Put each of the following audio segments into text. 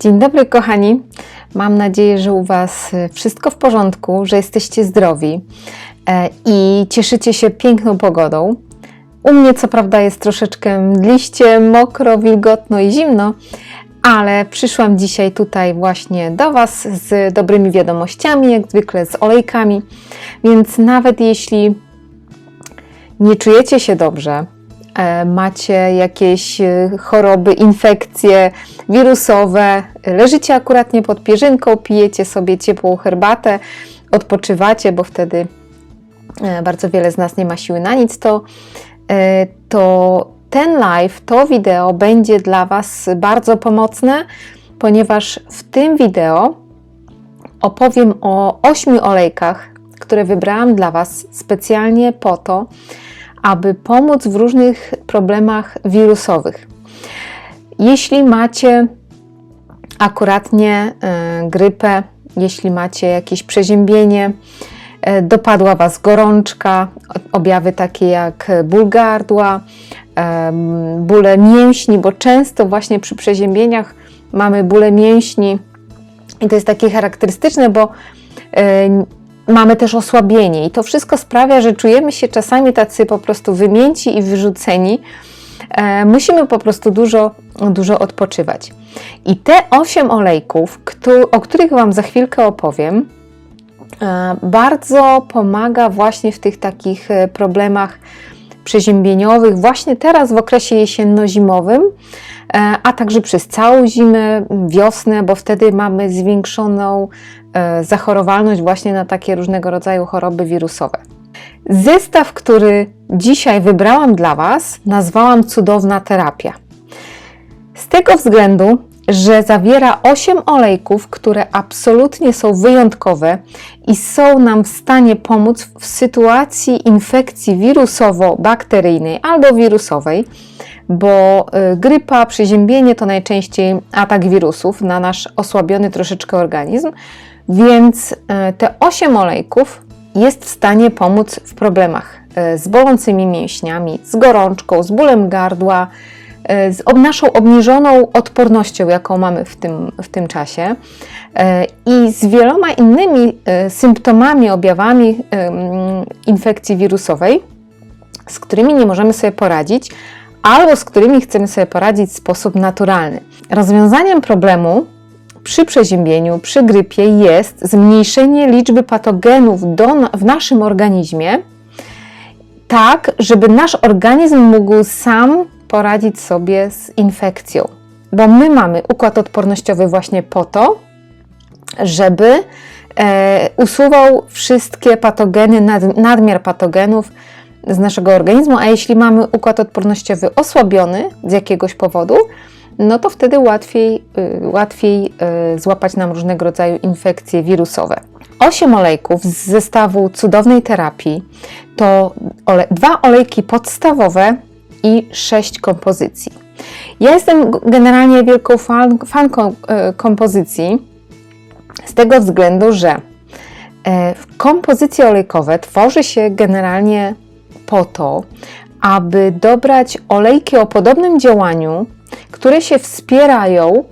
Dzień dobry, kochani. Mam nadzieję, że u Was wszystko w porządku, że jesteście zdrowi e, i cieszycie się piękną pogodą. U mnie, co prawda, jest troszeczkę mdliście, mokro, wilgotno i zimno, ale przyszłam dzisiaj tutaj właśnie do Was z dobrymi wiadomościami, jak zwykle z olejkami. Więc nawet jeśli nie czujecie się dobrze, macie jakieś e, choroby, infekcje wirusowe, leżycie akuratnie pod pierzynką, pijecie sobie ciepłą herbatę, odpoczywacie, bo wtedy e, bardzo wiele z nas nie ma siły na nic, to, e, to ten live, to wideo będzie dla Was bardzo pomocne, ponieważ w tym wideo opowiem o ośmiu olejkach, które wybrałam dla Was specjalnie po to, aby pomóc w różnych problemach wirusowych. Jeśli macie akuratnie e, grypę, jeśli macie jakieś przeziębienie, e, dopadła Was gorączka, objawy takie jak ból gardła, e, bóle mięśni, bo często właśnie przy przeziębieniach mamy bóle mięśni i to jest takie charakterystyczne, bo mamy też osłabienie i to wszystko sprawia, że czujemy się czasami tacy po prostu wymięci i wyrzuceni. E, musimy po prostu dużo, dużo odpoczywać. I te 8 olejków, o których Wam za chwilkę opowiem, e, bardzo pomaga właśnie w tych takich e, problemach przeziębieniowych, właśnie teraz w okresie jesienno-zimowym, a także przez całą zimę, wiosnę, bo wtedy mamy zwiększoną zachorowalność właśnie na takie różnego rodzaju choroby wirusowe. Zestaw, który dzisiaj wybrałam dla Was, nazwałam Cudowna Terapia. Z tego względu, że zawiera 8 olejków, które absolutnie są wyjątkowe i są nam w stanie pomóc w sytuacji infekcji wirusowo-bakteryjnej albo wirusowej, bo y, grypa, przeziębienie to najczęściej atak wirusów na nasz osłabiony troszeczkę organizm, więc y, te 8 olejków jest w stanie pomóc w problemach e, z bolącymi mięśniami, z gorączką, z bólem gardła, z naszą obniżoną odpornością, jaką mamy w tym, w tym czasie e, i z wieloma innymi symptomami, objawami infekcji wirusowej, z którymi nie możemy sobie poradzić, albo z którymi chcemy sobie poradzić w sposób naturalny. Rozwiązaniem problemu przy przeziębieniu, przy grypie jest zmniejszenie liczby patogenów do, w naszym organizmie, tak, żeby nasz organizm mógł sam poradzić sobie z infekcją. Bo my mamy układ odpornościowy właśnie po to, żeby e, usuwał wszystkie patogeny, nad, nadmiar patogenów z naszego organizmu, a jeśli mamy układ odpornościowy osłabiony z jakiegoś powodu, no to wtedy łatwiej, y, łatwiej y, złapać nam różnego rodzaju infekcje wirusowe. Osiem olejków z zestawu cudownej terapii to ole dwa olejki podstawowe i sześć kompozycji. Ja jestem generalnie wielką fan, fanką y, kompozycji z tego względu, że kompozycje olejkowe tworzy się generalnie po to, aby dobrać olejki o podobnym działaniu które się wspierają,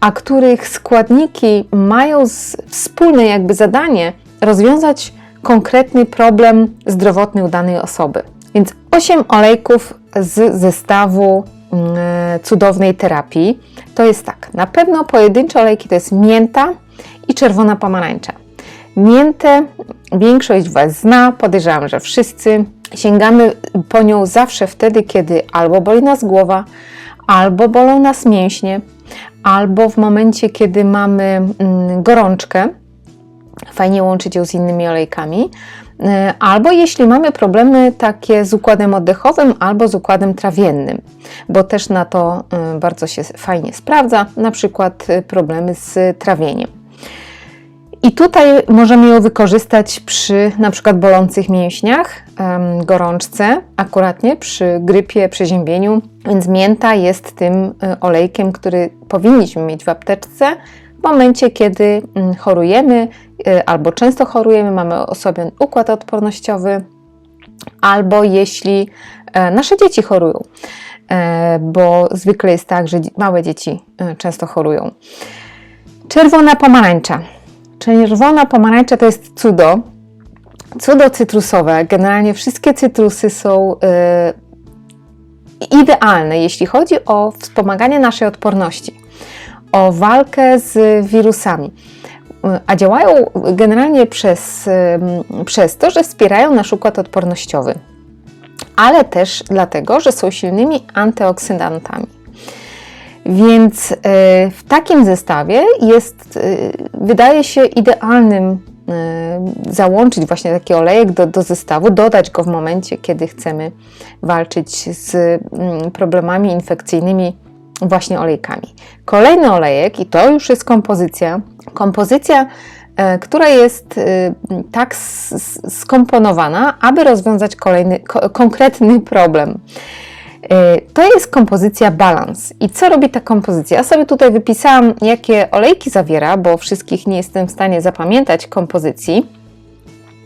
a których składniki mają wspólne jakby zadanie rozwiązać konkretny problem zdrowotny u danej osoby. Więc 8 olejków z zestawu mm, cudownej terapii to jest tak. Na pewno pojedyncze olejki to jest mięta i czerwona pomarańcza. Miętę większość Was zna, podejrzewam, że wszyscy. Sięgamy po nią zawsze wtedy, kiedy albo boli nas głowa, albo bolą nas mięśnie, albo w momencie, kiedy mamy mm, gorączkę, fajnie łączyć ją z innymi olejkami, e, albo jeśli mamy problemy takie z układem oddechowym albo z układem trawiennym, bo też na to e, bardzo się fajnie sprawdza, na przykład e, problemy z trawieniem. I tutaj możemy ją wykorzystać przy na przykład bolących mięśniach, gorączce, akuratnie przy grypie, przeziębieniu, więc mięta jest tym olejkiem, który powinniśmy mieć w apteczce w momencie, kiedy mm, chorujemy y, albo często chorujemy, mamy osłabiony układ odpornościowy, albo jeśli e, nasze dzieci chorują, e, bo zwykle jest tak, że małe dzieci e, często chorują. Czerwona pomarańcza. Czerwona pomarańcza to jest cudo. Cudo cytrusowe. Generalnie wszystkie cytrusy są idealne, jeśli chodzi o wspomaganie naszej odporności, o walkę z wirusami. A działają generalnie przez, przez to, że wspierają nasz układ odpornościowy, ale też dlatego, że są silnymi antyoksydantami. Więc y, w takim zestawie jest, y, wydaje się idealnym y, załączyć właśnie taki olejek do, do zestawu, dodać go w momencie, kiedy chcemy walczyć z problemami infekcyjnymi właśnie olejkami. Kolejny olejek, i to już jest kompozycja, kompozycja, która jest tak skomponowana, aby rozwiązać kolejny, konkretny problem. Y, to jest kompozycja balans. I co robi ta kompozycja? Ja sobie tutaj wypisałam, jakie olejki zawiera, bo wszystkich nie jestem w stanie zapamiętać kompozycji.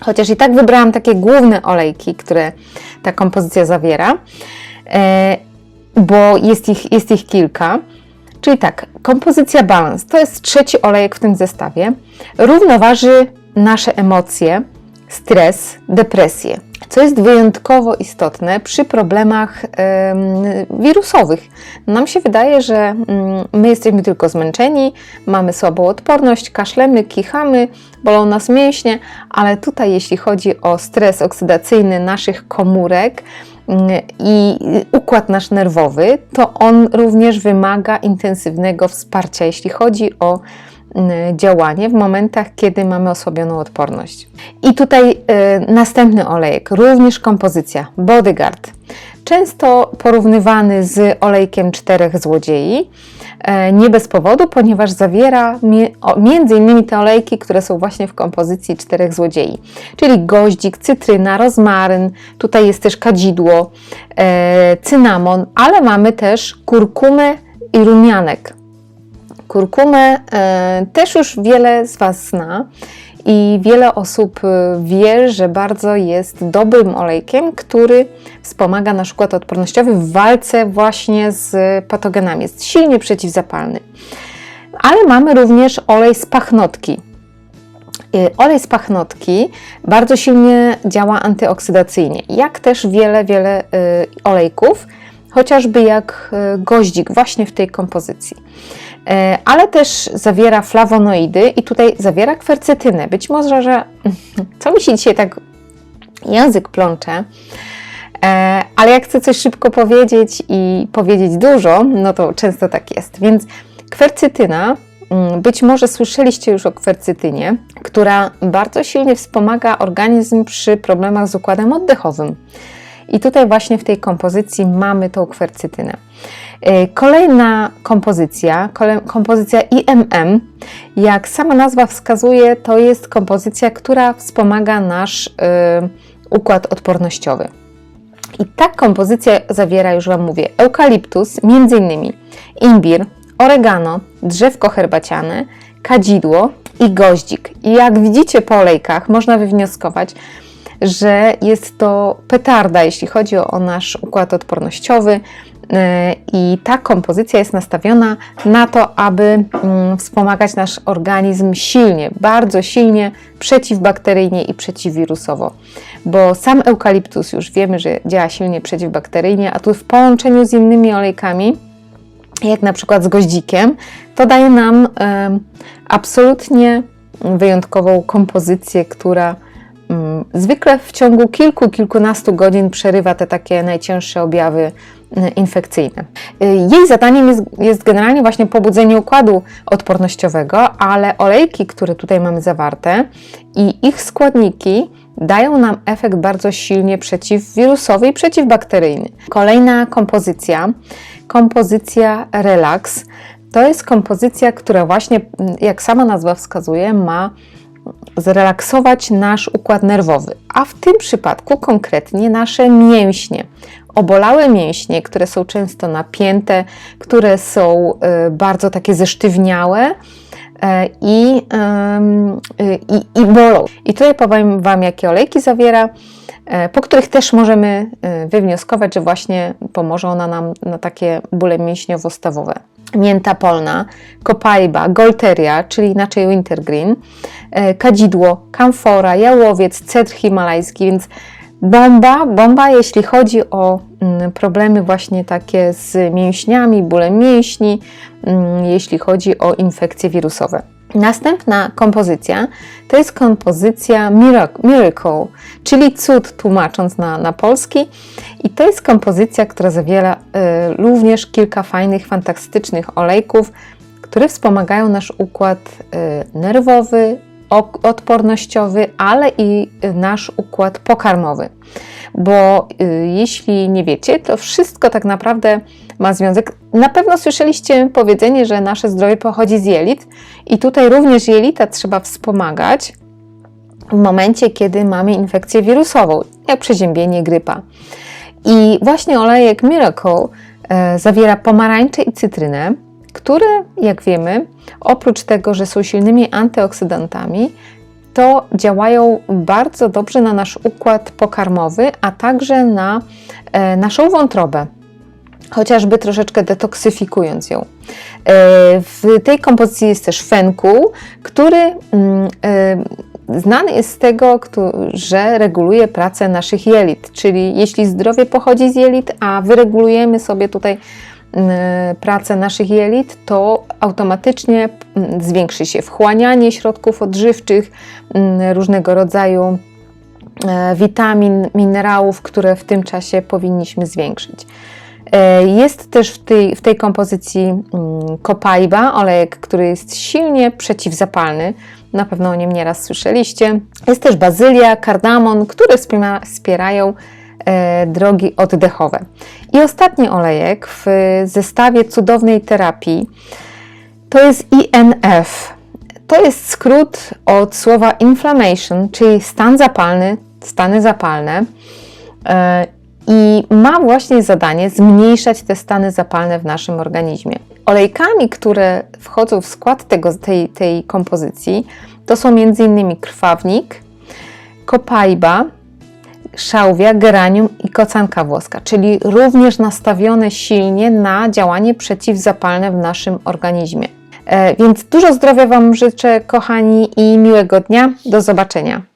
Chociaż i tak wybrałam takie główne olejki, które ta kompozycja zawiera, bo jest ich, jest ich kilka. Czyli tak, kompozycja balans to jest trzeci olejek w tym zestawie. Równoważy nasze emocje, stres, depresję co jest wyjątkowo istotne przy problemach wirusowych. Nam się wydaje, że mm, my jesteśmy tylko zmęczeni, mamy słabą odporność, kaszlemy, kichamy, bolą nas mięśnie, ale tutaj, jeśli chodzi o stres oksydacyjny naszych komórek, i układ nasz nerwowy, to on również wymaga intensywnego wsparcia, jeśli chodzi o Y, działanie w momentach, kiedy mamy osłabioną odporność. I tutaj y, następny olejek, również kompozycja Bodyguard. Często porównywany z olejkiem czterech złodziei, y, nie bez powodu, ponieważ zawiera między innymi te olejki, które są właśnie w kompozycji czterech złodziei, czyli goździk, cytryna, rozmaryn, tutaj jest też kadzidło, cynamon, ale mamy też kurkumę i rumianek. Kurkumę e, też już wiele z Was zna i wiele osób e, wie, że bardzo jest dobrym olejkiem, który wspomaga nasz układ odpornościowy w walce właśnie z patogenami. Jest silnie przeciwzapalny. Ale mamy również olej z pachnotki. E, olej z pachnotki bardzo silnie działa antyoksydacyjnie, jak też wiele, wiele olejków, chociażby jak goździk właśnie w tej kompozycji. E, ale też zawiera flawonoidy i tutaj zawiera kwercetynę. Być może, że co mi się dzisiaj tak język plącze, e, ale jak chcę coś szybko powiedzieć i powiedzieć dużo, no to często tak jest. Więc kwercytyna, mm, być może słyszeliście już o kwercytynie, która bardzo silnie wspomaga organizm przy problemach z układem oddechowym. I tutaj właśnie w tej kompozycji mamy tą kwercytynę. Y, kolejna kompozycja, kompozycja IMM, jak sama nazwa wskazuje, to jest kompozycja, która wspomaga nasz y, układ odpornościowy. I ta kompozycja zawiera, już Wam mówię, eukaliptus, innymi imbir, oregano, drzewko herbaciane, kadzidło i goździk. I jak widzicie po olejkach, można wywnioskować, że jest to petarda, jeśli chodzi o nasz układ odpornościowy. E, I ta kompozycja jest nastawiona na to, aby mm, wspomagać nasz organizm silnie, bardzo silnie przeciwbakteryjnie i przeciwwirusowo. Bo sam eukaliptus już wiemy, że działa silnie przeciwbakteryjnie, a tu w połączeniu z innymi olejkami, jak na przykład z goździkiem, to daje nam absolutnie wyjątkową kompozycję, która zwykle w ciągu kilku, kilkunastu godzin przerywa te takie najcięższe objawy mm, infekcyjne. Y, jej zadaniem jest, jest, generalnie właśnie pobudzenie układu odpornościowego, ale olejki, które tutaj mamy zawarte i ich składniki dają nam efekt bardzo silnie przeciwwirusowy i przeciwbakteryjny. Kolejna kompozycja, kompozycja Relax, to jest kompozycja, która właśnie, jak sama nazwa wskazuje, ma zrelaksować nasz układ nerwowy, a w tym przypadku konkretnie nasze mięśnie. Obolałe mięśnie, które są często napięte, które są e, bardzo takie zesztywniałe, e, i, i, i bolą. I tutaj powiem Wam, jakie olejki zawiera. E, po których też możemy e, wywnioskować, że właśnie pomoże ona nam na takie bóle mięśniowo-stawowe. Mięta polna, kopajba, golteria, czyli inaczej wintergreen, e, kadzidło, kamfora, jałowiec, cedr himalajski, więc bomba, bomba jeśli chodzi o mm, problemy właśnie takie z mięśniami, bólem mięśni, mm, jeśli chodzi o infekcje wirusowe. Następna kompozycja to jest kompozycja Miracle, czyli cud tłumacząc na, na polski. I to jest kompozycja, która zawiera y, również kilka fajnych, fantastycznych olejków, które wspomagają nasz układ y, nerwowy, odpornościowy, ale i nasz układ pokarmowy. Bo y, jeśli nie wiecie, to wszystko tak naprawdę ma związek. Na pewno słyszeliście powiedzenie, że nasze zdrowie pochodzi z jelit, i tutaj również jelita trzeba wspomagać w momencie, kiedy mamy infekcję wirusową, jak przeziębienie, grypa. I właśnie olejek Miracle e, zawiera pomarańcze i cytrynę, które, jak wiemy, oprócz tego, że są silnymi antyoksydantami, to działają bardzo dobrze na nasz układ pokarmowy, a także na e, naszą wątrobę, chociażby troszeczkę detoksyfikując ją. E, w tej kompozycji jest też fenku, który mm, e, znany jest z tego, że reguluje pracę naszych jelit, czyli jeśli zdrowie pochodzi z jelit, a wyregulujemy sobie tutaj Y, pracę naszych jelit, to automatycznie mm, zwiększy się wchłanianie środków odżywczych, mm, różnego rodzaju e, witamin, minerałów, które w tym czasie powinniśmy zwiększyć. E, jest też w tej, w tej kompozycji mm, kopajba, olejek, który jest silnie przeciwzapalny. Na pewno o nim nieraz słyszeliście. Jest też bazylia, kardamon, które wspierają E, drogi oddechowe. I ostatni olejek w zestawie cudownej terapii to jest INF. To jest skrót od słowa inflammation, czyli stan zapalny, stany zapalne. E, I ma właśnie zadanie zmniejszać te stany zapalne w naszym organizmie. Olejkami, które wchodzą w skład tego, tej, tej kompozycji, to są m.in. krwawnik, kopajba, szałwia, geranium i kocanka włoska, czyli również nastawione silnie na działanie przeciwzapalne w naszym organizmie. E, więc dużo zdrowia Wam życzę, kochani, i miłego dnia. Do zobaczenia.